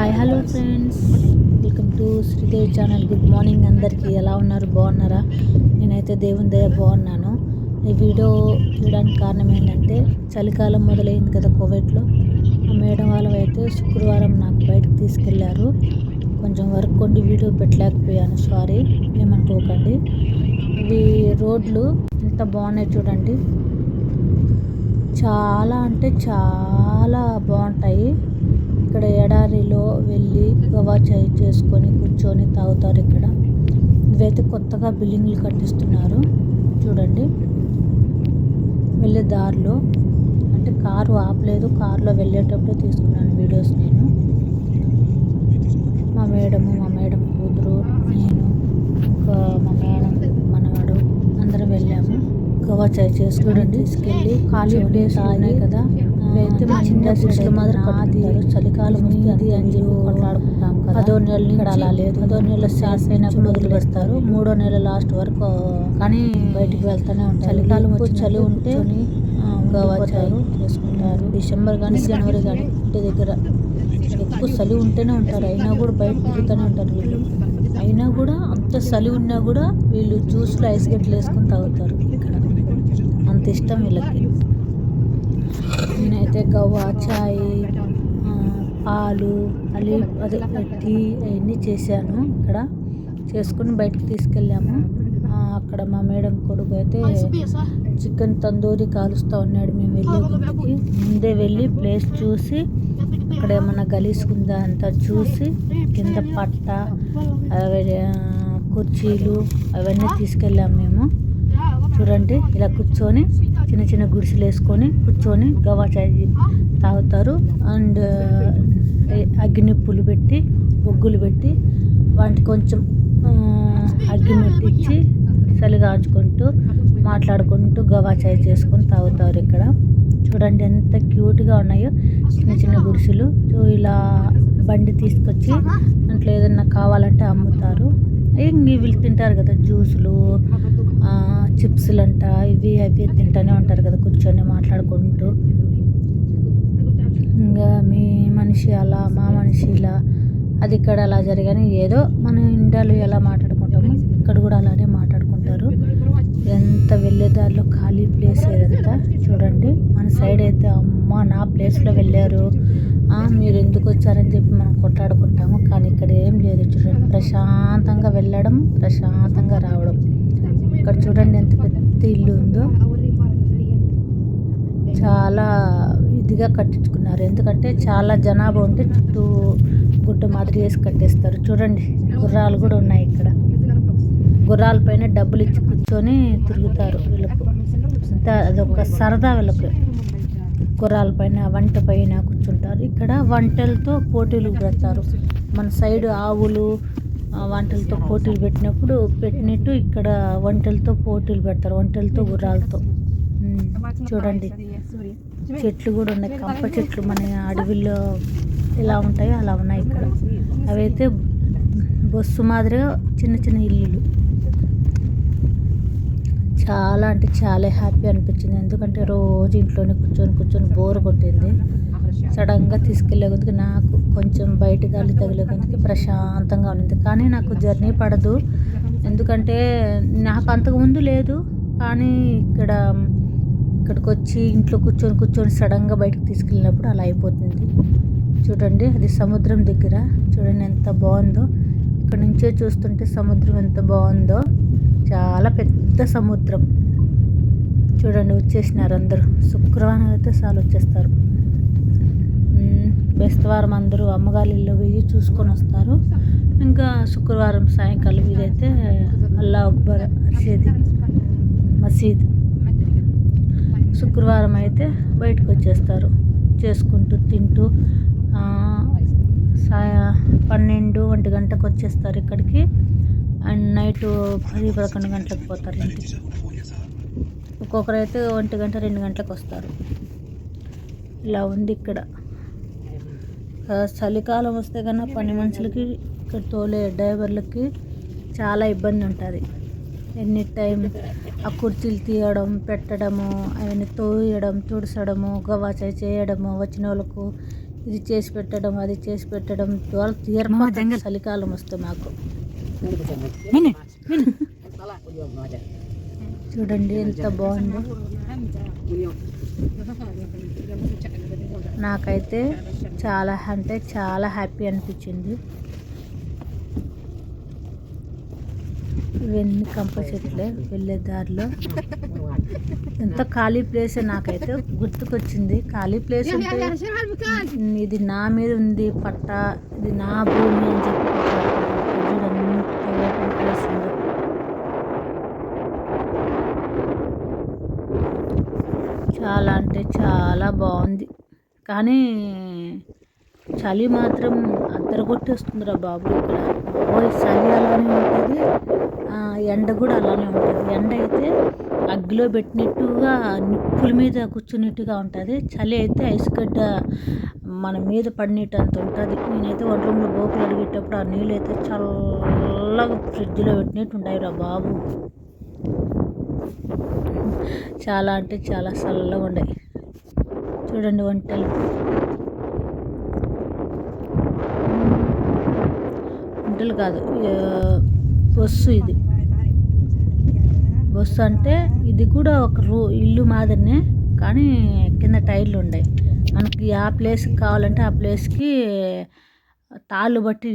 Hi hello friends welcome to Sridevi channel good morning అందరికీ. ఎలా ఉన్నారు? బాగున్నారా? నేనైతే దేవుని దయ బాగున్నాను. ఈ వీడియో తీయడానికి కారణం ఏంటంటే చలికాలం మొదలైంది కదా కోవిడ్లో. ఆ మేడం వాళ్ళు అయితే శుక్రవారం నాకు బయటకు తీసుకెళ్ళారు. కొంచెం వర్క్ కొండి వీడియో పెట్టలేకపోయాను. సారీ ఏమనుకోకండి. ఇవి రోడ్లు ఎంత బాగున్నాయి చూడండి. చాలా అంటే చాలా బాగుంటాయి. ఇక్కడ ఎడారిలో వెళ్ళి గవా చాయ్ చేసుకొని కూర్చొని తాగుతారు ఇక్కడ. ఇవైతే కొత్తగా బిల్డింగ్లు కట్టిస్తున్నారు. చూడండి. వెళ్ళే దారిలో. అంటే కారు ఆపలేదు. కారులో వెళ్ళేటప్పుడు తీసుకున్నాను వీడియోస్ నేను. మా మేడము మా మేడం కూతురు నేను ఇంకా మా మేడం మనవాడు అందరం వెళ్ళాము. గవా చాయ్ చేసుకోవడం తీసుకెళ్ళి ఖాళీ ప్లేస్ ఉన్నాయి కదా. అయితే మా చిన్న సిస్టర్ మాత్రం కట్టుకుంటారు. చలికాలం వస్తుంది అని చెప్పి కొట్లాడుకుంటాం కదా. పదో నెలలు ఇక్కడ అలా లేదు. పదో నెలల స్టార్ట్ అయినప్పుడు వదిలేస్తారు. మూడో నెల లాస్ట్ వరకు కానీ బయటికి వెళ్తూనే ఉంటారు. చలికాలం వచ్చి చలి ఉంటే గవా చాయ్ చేసుకుంటారు. డిసెంబర్ కానీ జనవరి కానీ ఇంటి దగ్గర ఎక్కువ చలి ఉంటేనే ఉంటారు. అయినా కూడా బయట తిరుగుతూనే ఉంటారు వీళ్ళు. అయినా కూడా అంత చలి ఉన్నా కూడా వీళ్ళు జ్యూస్లో ఐస్ గడ్డలు వేసుకొని తాగుతారు. ఇక్కడ అంత ఇష్టం వీళ్ళకి. నేనైతే గవ్వ చాయ్ పాలు అలి అదే టీ అవన్నీ చేశాను. ఇక్కడ చేసుకుని బయటకు తీసుకెళ్ళాము. అక్కడ మా మేడం కొడుకు అయితే చికెన్ తందూరి కాలుస్తూ ఉన్నాడు. మేము వెళ్ళే గుంటికి ముందే వెళ్ళి ప్లేస్ చూసి అక్కడ ఏమన్నా గలీసుకుందా అంతా చూసి కింద పట్ట అవి కుర్చీలు అవన్నీ తీసుకెళ్ళాము మేము. చూడండి ఇలా కూర్చొని చిన్న చిన్న గుడిసెలు వేసుకొని కూర్చొని గవా చాయ్ తాగుతారు. అండ్ అగ్గినిప్పులు పెట్టి బొగ్గులు పెట్టి వాటికి కొంచెం ఆ, అగ్గి ముట్టించి చలి మాట్లాడుకుంటూ గవా చాయ్ చేసుకొని తాగుతారు ఇక్కడ. చూడండి ఎంత క్యూట్గా ఉన్నాయో చిన్న చిన్న గుడిసెలు. ఇలా బండి తీసుకొచ్చి దాంట్లో ఏదన్నా కావాలంటే అమ్ముతారు. ఇంక వీళ్ళు తింటారు కదా జ్యూసులు ఆ, చిప్స్లు అంట ఇవి అవి తింటూనే ఉంటారు కదా కూర్చొని మాట్లాడుకుంటూ. ఇంకా మీ మనిషి అలా మా మనిషి ఇలా అది ఇక్కడ అలా జరగని ఏదో మన ఇండియాలో ఎలా మాట్లాడుకుంటామో ఇక్కడ కూడా అలానే మాట్లాడుకుంటారు. ఎంత వెళ్ళేదారిలో ఖాళీ ప్లేస్ సైడ్ అయితే అమ్మ నా ప్లేస్లో వెళ్ళారు. ఆ, మీరు ఎందుకు వచ్చారని చెప్పి మనం కొట్లాడుకుంటాము. కానీ ఇక్కడ ఏం లేదు చూడండి. ప్రశాంతంగా వెళ్ళడం ప్రశాంతంగా రావడం. ఇక్కడ చూడండి ఎంత పెద్ద ఇల్లు ఉందో. చాలా ఇదిగా కట్టించుకున్నారు. ఎందుకంటే చాలా జనాభా ఉంటే చుట్టూ గుడ్డ మాదిరి వేసి కట్టేస్తారు. చూడండి గుర్రాలు కూడా ఉన్నాయి ఇక్కడ. గుర్రాల పైన డబ్బులు ఇచ్చి కూర్చొని తిరుగుతారు వీళ్ళకు. అంత అదొక సరదా వీళ్ళకి గుర్రాల పైన వంట పైన కూర్చుంటారు. ఇక్కడ వంటలతో పోటీలు పెడతారు. మన సైడ్ ఆవులు వంటలతో పోటీలు పెట్టినప్పుడు పెట్టినట్టు ఇక్కడ వంటలతో పోటీలు పెడతారు. వంటలతో గుర్రాలతో. చూడండి. చెట్లు కూడా ఉన్నాయి. కంప చెట్లు మన అడవిలో ఎలా ఉంటాయో అలా ఉన్నాయి ఇక్కడ. అవైతే బస్సు మాదిరిగా చిన్న చిన్న ఇల్లులు. చాలా అంటే చాలా హ్యాపీ అనిపించింది. ఎందుకంటే రోజు ఇంట్లోనే కూర్చొని కూర్చొని బోర్ కొట్టింది. సడన్గా తీసుకెళ్ళే కొద్దికి నాకు కొంచెం బయట గాలి తగిలే కొద్దికి ప్రశాంతంగా ఉంది కానీ నాకు జర్నీ పడదు. ఎందుకంటే నాకు అంతకుముందు లేదు. కానీ ఇక్కడ ఇక్కడికి వచ్చి ఇంట్లో కూర్చొని కూర్చొని సడన్గా బయటకు తీసుకెళ్ళినప్పుడు అలా అయిపోతుంది. చూడండి అది సముద్రం దగ్గర. చూడండి ఎంత బాగుందో. ఇక్కడ నుంచే చూస్తుంటే సముద్రం ఎంత బాగుందో. చాలా పెద్ద సముద్రం. చూడండి వచ్చేసినారు అందరూ. శుక్రవారం అయితే చాలు వచ్చేస్తారు. బెస్తవారం అందరూ అమ్మగారి ఇల్లు పోయి చూసుకొని వస్తారు. ఇంకా శుక్రవారం సాయంకాలం ఇదైతే అల్లా అక్బర్ అర్షేది మసీద్ శుక్రవారం అయితే బయటకు వచ్చేస్తారు. చేసుకుంటూ తింటూ సాయ పన్నెండు ఒంటి గంటకు వచ్చేస్తారు ఇక్కడికి. అండ్ నైట్ పది పదకొండు గంటలకు పోతారు ఇంటికి. ఒక్కొక్కరు అయితే ఒంటి గంట రెండు గంటలకు వస్తారు. ఇలా ఉంది ఇక్కడ. చలికాలం వస్తే కన్నా పని మనుషులకి ఇక్కడ తోలే డ్రైవర్లకి చాలా ఇబ్బంది ఉంటుంది. ఎనీ టైం ఆ కుర్చీలు తీయడం పెట్టడము అవన్నీ తోయడం తుడసడము గవాచ చేయడము వచ్చిన వాళ్ళకు ఇది చేసి పెట్టడం అది చేసి పెట్టడం దోల తీరమ చలికాలం వస్తే మాకు. చూడండి ఎంత బాగుందో. నాకైతే చాలా అంటే చాలా హ్యాపీ అనిపించింది. ఇవన్నీ కంప చెట్లే వెళ్ళే దారిలో. ఎంత ఖాళీ ప్లేస్ నాకైతే గుర్తుకొచ్చింది. ఖాళీ ప్లేస్ అంటే ఇది నా మీద ఉంది పట్ట ఇది నా భూమి అని చెప్పి చూడండి. ఎంత చాలా అంటే చాలా బాగుంది. కానీ చలి మాత్రం అద్దరగొట్టేస్తుందిరా బాబు ఇక్కడ. ఓ చలి అలానే ఉంటుంది. ఎండ కూడా అలానే ఉంటుంది. ఎండ అయితే అగ్గిలో పెట్టినట్టుగా నిప్పుల మీద కూర్చున్నట్టుగా ఉంటుంది. చలి అయితే ఐసుగడ్డ మన మీద పడినట్టు అంత ఉంటుంది. నేనైతే వంట రూమ్లో బోకులు అడిగేటప్పుడు ఆ నీళ్ళు అయితే చల్లగా ఫ్రిడ్జ్లో పెట్టినట్టు ఉంటాయి రా బాబు. చాలా అంటే చాలా చల్లగా ఉండయి. చూడండి వంటలు. వంటలు కాదు బస్సు ఇది. బస్సు అంటే ఇది కూడా ఒక రూ ఇల్లు మాదిరినే కానీ కింద టైర్లు ఉన్నాయి మనకి ఆ ప్లేస్కి కావాలంటే ఆ ప్లేస్కి తాళ్ళు బట్టి